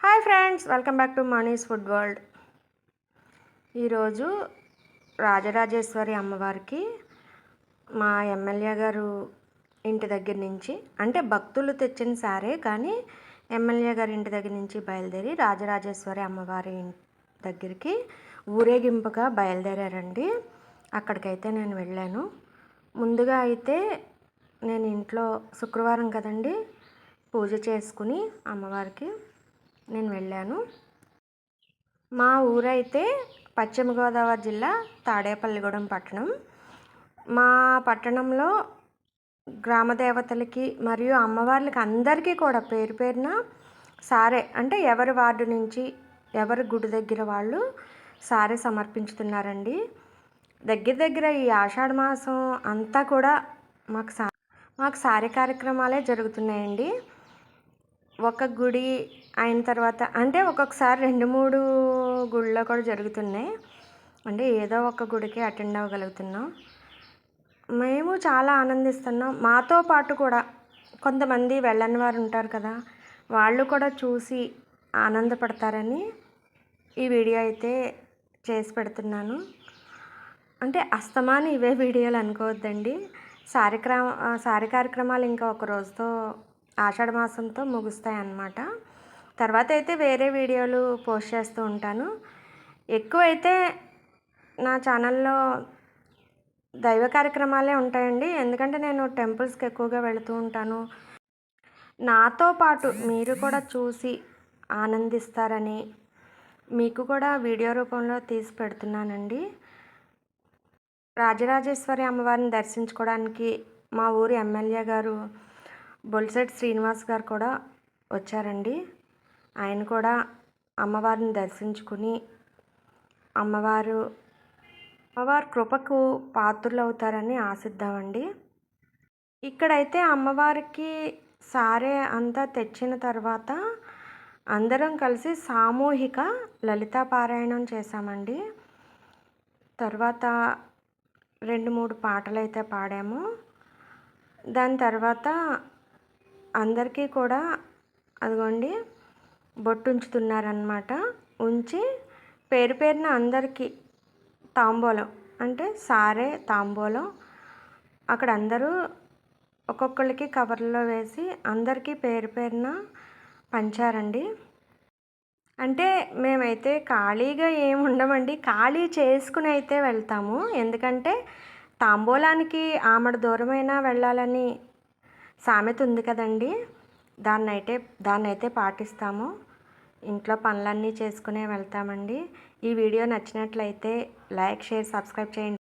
Hi friends welcome back to Mani's food world. ఈరోజు రాజరాజేశ్వరి అమ్మవారికి మా ఎమ్మెల్యే గారు ఇంటి దగ్గర నుంచి అంటే భక్తులు తెచ్చిన సారే కానీ ఎమ్మెల్యే గారి ఇంటి దగ్గర నుంచి బయలుదేరి రాజరాజేశ్వరి అమ్మవారి దగ్గరికి ఊరేగింపుగా బయలుదేరారండి. అక్కడికైతే నేను వెళ్ళాను. ముందుగా అయితే నేను ఇంట్లో శుక్రవారం కదండి పూజ చేసుకుని అమ్మవారికి నేను వెళ్ళాను. మా ఊరైతే పశ్చిమ గోదావరి జిల్లా తాడేపల్లిగూడెం పట్టణం. మా పట్టణంలో గ్రామ దేవతలకి మరియు అమ్మవార్లకి అందరికీ కూడా పేరు పేరున సారే అంటే ఎవరి వార్డు నుంచి ఎవరి గుడి దగ్గర వాళ్ళు సారే సమర్పించుతున్నారండి. దగ్గర దగ్గర ఈ ఆషాఢ మాసం అంతా కూడా మాకు సా మాకు సారే కార్యక్రమాలే జరుగుతున్నాయండి. ఒక గుడి అయిన తర్వాత అంటే ఒక్కొక్కసారి రెండు మూడు గుళ్ళో కూడా జరుగుతున్నాయి. అంటే ఏదో ఒక గుడికి అటెండ్ అవ్వగలుగుతున్నాం. మేము చాలా ఆనందిస్తున్నాం. మాతో పాటు కూడా కొంతమంది వెళ్ళని వారు ఉంటారు కదా వాళ్ళు కూడా చూసి ఆనందపడతారని ఈ వీడియో అయితే చేసి పెడుతున్నాను. అంటే అస్తమాను ఇవే వీడియోలు అనుకోవద్దండి. సారిక్రమ సారి కార్యక్రమాలు ఇంకా ఒక రోజుతో ఆషాఢ మాసంతో ముగుస్తాయి అన్నమాట తర్వాత అయితే వేరే వీడియోలు పోస్ట్ చేస్తూ ఉంటాను. ఎక్కువైతే నా ఛానల్లో దైవ కార్యక్రమాలే ఉంటాయండి. ఎందుకంటే నేను టెంపుల్స్కి ఎక్కువగా వెళుతూ ఉంటాను. నాతో పాటు మీరు కూడా చూసి ఆనందిస్తారని మీకు కూడా వీడియో రూపంలో తీసి పెడుతున్నానండి. రాజరాజేశ్వరి అమ్మవారిని దర్శించుకోవడానికి మా ఊరి ఎమ్మెల్యే గారు బొల్సెట్ శ్రీనివాస్ గారు కూడా వచ్చారండి. ఆయన కూడా అమ్మవారిని దర్శించుకుని అమ్మవారు అమ్మవారి కృపకు పాత్రులు అవుతారని ఆశిద్దామండి. ఇక్కడైతే అమ్మవారికి సారే అంతా తెచ్చిన తర్వాత అందరం కలిసి సామూహిక లలితా పారాయణం చేశామండి. తర్వాత రెండు మూడు పాటలు అయితే పాడాము. దాని తర్వాత అందరికీ కూడా అదిగోండి బొట్టు ఉంచుతున్నారనమాట ఉంచి పేరు పేరున అందరికీ తాంబూలం అంటే సారే తాంబూలం. అక్కడ అందరూ ఒక్కొక్కరికి కవర్లో వేసి అందరికీ పేరు పేరున పంచారండి. అంటే మేమైతే ఖాళీగా ఏమి ఉండమండి ఖాళీ చేసుకుని అయితే వెళ్తాము. ఎందుకంటే తాంబూలానికి ఆమడ దూరమైనా వెళ్ళాలని సామెత ఉంది కదండి. దాన్ని అయితే దాన్ని అయితే పాటిస్తాము. ఇంట్లో పనులన్నీ చేసుకునే వెళ్తామండి. ఈ వీడియో నచ్చినట్లయితే లైక్ షేర్ సబ్స్క్రైబ్ చేయండి.